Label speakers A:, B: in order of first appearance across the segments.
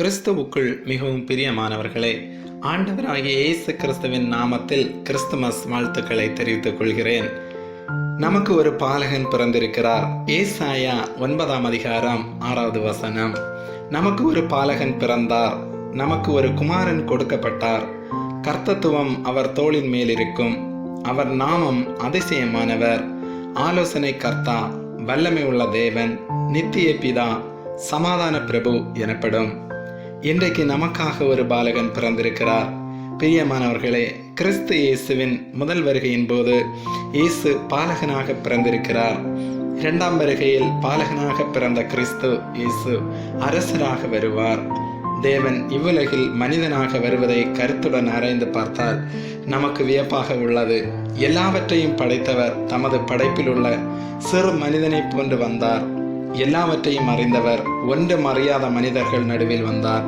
A: கிறிஸ்துவுக்குள் மிகவும் பிரியமானவர்களே ஆண்டவராகிய இயேசு கிறிஸ்துவின் நாமத்தில் கிறிஸ்துமஸ் வாழ்த்துக்களை தெரிவித்துக் கொள்கிறேன். நமக்கு ஒரு பாலகன் பிறந்திருக்கிறார். ஏசாயா ஒன்பதாம் அதிகாரம் ஆறாவது வசனம். நமக்கு ஒரு பாலகன் பிறந்தார். நமக்கு ஒரு குமாரன் கொடுக்கப்பட்டார். கர்த்தத்துவம் அவர் தோளின் மேல் இருக்கும். அவர் நாமம் அதிசயமானவர். ஆலோசனை கர்த்தா வல்லமை உள்ள தேவன் நித்திய பிதா சமாதான பிரபு எனப்படும். இன்றைக்கு நமக்காக ஒரு பாலகன் பிறந்திருக்கிறார். பிரியமானவர்களே கிறிஸ்து இயேசுவின் முதல் வருகையின் போது இயேசு பாலகனாக பிறந்திருக்கிறார். இரண்டாம் வருகையில் பாலகனாக பிறந்த கிறிஸ்து இயேசு அரசராக வருவார். தேவன் இவ்வுலகில் மனிதனாக வருவதை கருத்துடன் ஆராய்ந்து பார்த்தால் நமக்கு வியப்பாக உள்ளது. எல்லாவற்றையும் படைத்தவர் தமது படைப்பில் உள்ள சிறு மனிதனைப் போன்று வந்தார். எல்லாவற்றையும் அறிந்தவர் ஒன்றும் அறியாத மனிதர்கள் நடுவில் வந்தார்.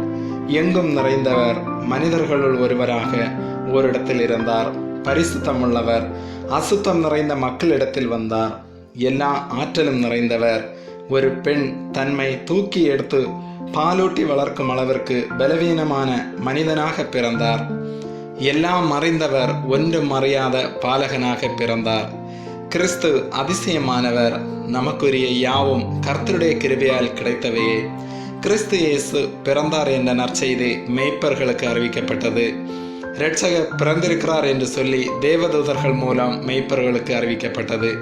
A: எங்கும் நிறைந்தவர் மனிதர்களுள் ஒருவராக ஓரிடத்தில் இருந்தார். பரிசுத்தம் உள்ளவர் அசுத்தம் நிறைந்த மக்களிடத்தில் வந்தார். எல்லா ஆற்றலும் நிறைந்தவர் ஒரு பெண் தன்மை தூக்கி எடுத்து பாலூட்டி வளர்க்கும் அளவிற்கு பலவீனமான மனிதனாக பிறந்தார். எல்லாம் மறைந்தவர் ஒன்றும் அறியாத பாலகனாக பிறந்தார். கிறிஸ்து அதிசயமானவர் நமக்குரிய யாவும் கர்த்தருடைய கிருபையால் கிடைத்தவையே. கிறிஸ்து இயேசு பிறந்தார் என்ற நற்செய்தி மெய்ப்பர்களுக்கு அறிவிக்கப்பட்டது. இரட்சகர் பிறந்திருக்கிறார் என்று சொல்லி தேவதூதர்கள் மூலம் மெய்ப்பர்களுக்கு அறிவிக்கப்பட்டது.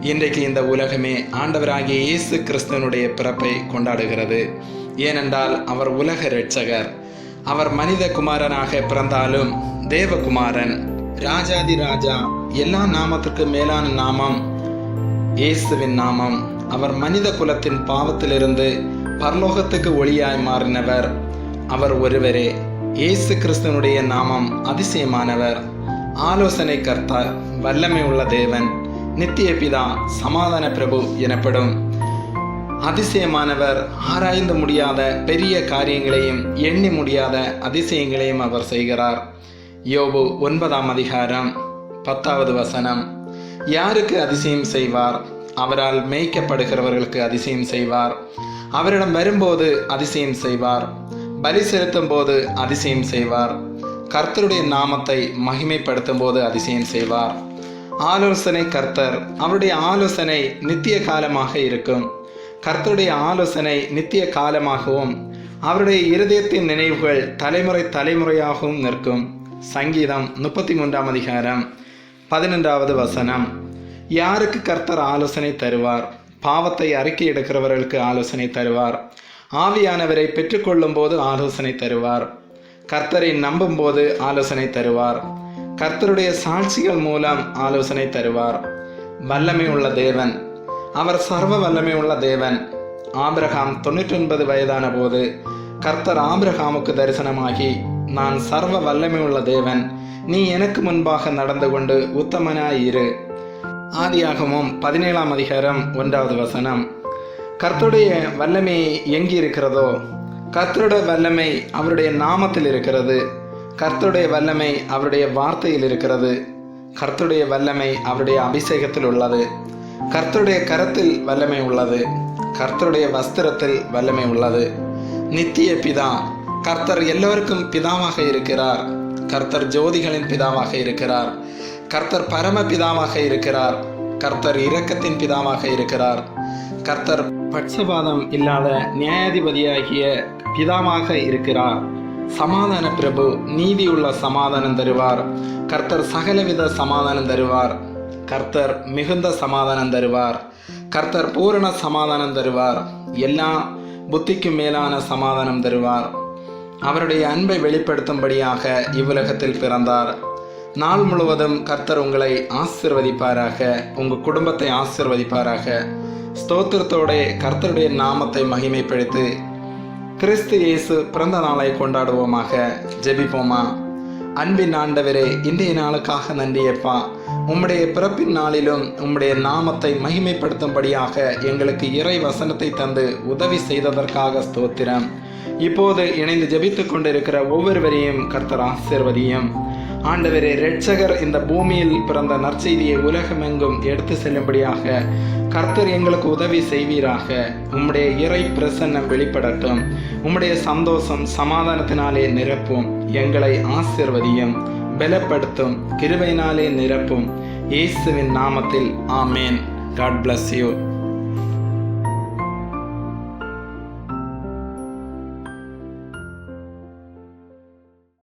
A: இன்றைக்கு இந்த உலகமே ஆண்டவராகிய இயேசு கிறிஸ்துவனுடைய பிறப்பை கொண்டாடுகிறது. ஏனென்றால் அவர் உலக இரட்சகர். அவர் மனித குமாரனாக பிறந்தாலும் தேவகுமாரன் ராஜாதி ராஜா எல்லா நாமத்திற்கு மேலான நாமம் இயேசுவின் நாமம். அவர் மனித குலத்தின் பாவத்திலிருந்து பரலோகத்துக்கு ஒளியாய் மாறினவர். அவர் ஒருவரே இயேசு கிறிஸ்தனுடைய நாமம் அதிசயமானவர். ஆலோசனை கர்த்தா வல்லமை உள்ள தேவன் நித்திய பிதா சமாதான பிரபு எனப்படும். அதிசயமானவர் ஆராய்ந்து முடியாத பெரிய காரியங்களையும் எண்ணி முடியாத அதிசயங்களையும் அவர் செய்கிறார். யோபு ஒன்பதாம் அதிகாரம் பத்தாவது வசனம். யாருக்கு அதிசயம் செய்வார்? அவரால் மேய்க்கப்படுகிறவர்களுக்கு அதிசயம் செய்வார். அவரிடம் வரும்போது அதிசயம் செய்வார். பலி செலுத்தும் போது அதிசயம் செய்வார். கர்த்தருடைய நாமத்தை மகிமைப்படுத்தும் போது அதிசயம் செய்வார். ஆலோசனை கர்த்தர் அவருடைய ஆலோசனை நித்திய காலமாக இருக்கும். கர்த்தருடைய ஆலோசனை நித்திய காலமாகவும் அவருடைய இருதயத்தின் நினைவுகள் தலைமுறை தலைமுறையாகவும் நிற்கும். சங்கீதம் முப்பத்தி மூன்றாம் அதிகாரம் பதினொன்றாவது வசனம். யாருக்கு கர்த்தர் ஆலோசனை தருவார்? பாவத்தை அறிக்கை எடுக்கிறவர்களுக்கு ஆலோசனை தருவார். ஆவியானவரை பெற்றுக்கொள்ளும் போது ஆலோசனை தருவார். கர்த்தரை நம்பும் போது ஆலோசனை தருவார். கர்த்தருடைய சாட்சிகள் மூலம் ஆலோசனை தருவார். வல்லமை உள்ள தேவன். அவர் சர்வ வல்லமை உள்ள தேவன். ஆபிரகாம் தொண்ணூற்றி ஒன்பது வயதான போது கர்த்தர் ஆபிரகாமுக்கு தரிசனமாகி நான் சர்வ வல்லமை உள்ள தேவன். நீ எனக்கு முன்பாக நடந்து கொண்டு உத்தமனாயிரு ஆதியாகமும் பதினேழாம் அதிகாரம் ஒன்றாவது வசனம். கர்த்தருடைய வல்லமை எங்கே இருக்கிறதோ கர்த்தருடைய வல்லமை அவருடைய நாமத்தில் இருக்கிறது. கர்த்தருடைய வல்லமை அவருடைய வார்த்தையில் இருக்கிறது. கர்த்தருடைய வல்லமை அவருடைய அபிஷேகத்தில் உள்ளது. கர்த்தருடைய கரத்தில் வல்லமை உள்ளது. கர்த்தருடைய வஸ்திரத்தில் வல்லமை உள்ளது. நித்திய பிதா கர்த்தர் எல்லோருக்கும் பிதாவாக இருக்கிறார். கர்த்தர் ஜோதிகளின் பிதாவாக இருக்கிறார். கர்த்தர் பரம பிதாவாக இருக்கிறார். கர்த்தர் இரக்கத்தின் பிதாவாக இருக்கிறார். கர்த்தர் பட்சபாதம் இல்லாத நியாயாதிபதியாகிய பிதாவாக இருக்கிறார். சமாதான பிரபு நீதியுள்ள சமாதானம் தருவார். கர்த்தர் சகலவித சமாதானம் தருவார். கர்த்தர் மிகுந்த சமாதானம் தருவார். கர்த்தர் பூரண சமாதானம் தருவார். எல்லா புத்திக்கும் மேலான சமாதானம் தருவார். அவருடைய அன்பை வெளிப்படுத்தும்படியாக இவ்வுலகத்தில் பிறந்தார். நாள் முழுவதும் கர்த்தர் உங்களை ஆசிர்வதிப்பாராக உங்கள் குடும்பத்தை ஆசிர்வதிப்பாராக. ஸ்தோத்திரத்தோட கர்த்தருடைய நாமத்தை மகிமைப்படுத்தி கிறிஸ்து இயேசு பிறந்த நாளை கொண்டாடுவோமாக. ஜெபிப்போமா? அன்பின் ஆண்டவரே இன்றைய நாளுக்காக நன்றியப்பா உம்முடைய பிறப்பின் நாளிலும் உம்முடைய நாமத்தை மகிமைப்படுத்தும்படியாக எங்களுக்கு இறை வசனத்தை தந்து உதவி செய்ததற்காக ஸ்தோத்திரம். இப்போது இணைந்து ஜெபித்துக் கொண்டிருக்கிற ஒவ்வொருவரையும் கர்த்தர் ஆசிர்வதியும். ஆண்டவரே இரட்சகர் இந்த பூமியில் பிறந்த நற்செய்தியை உலகமெங்கும் எடுத்து செல்லும்படியாக கர்த்தர் எங்களுக்கு உதவி செய்வீராக. உம்முடைய இறை பிரசன்னம் வெளிப்படட்டும். உம்முடைய சந்தோஷம் சமாதானத்தினாலே நிரப்பும். எங்களை ஆசிர்வதியும் பலப்படுத்தும் கிருவையினாலே நிரப்பும். இயேசுவின் நாமத்தில் ஆமேன். God bless you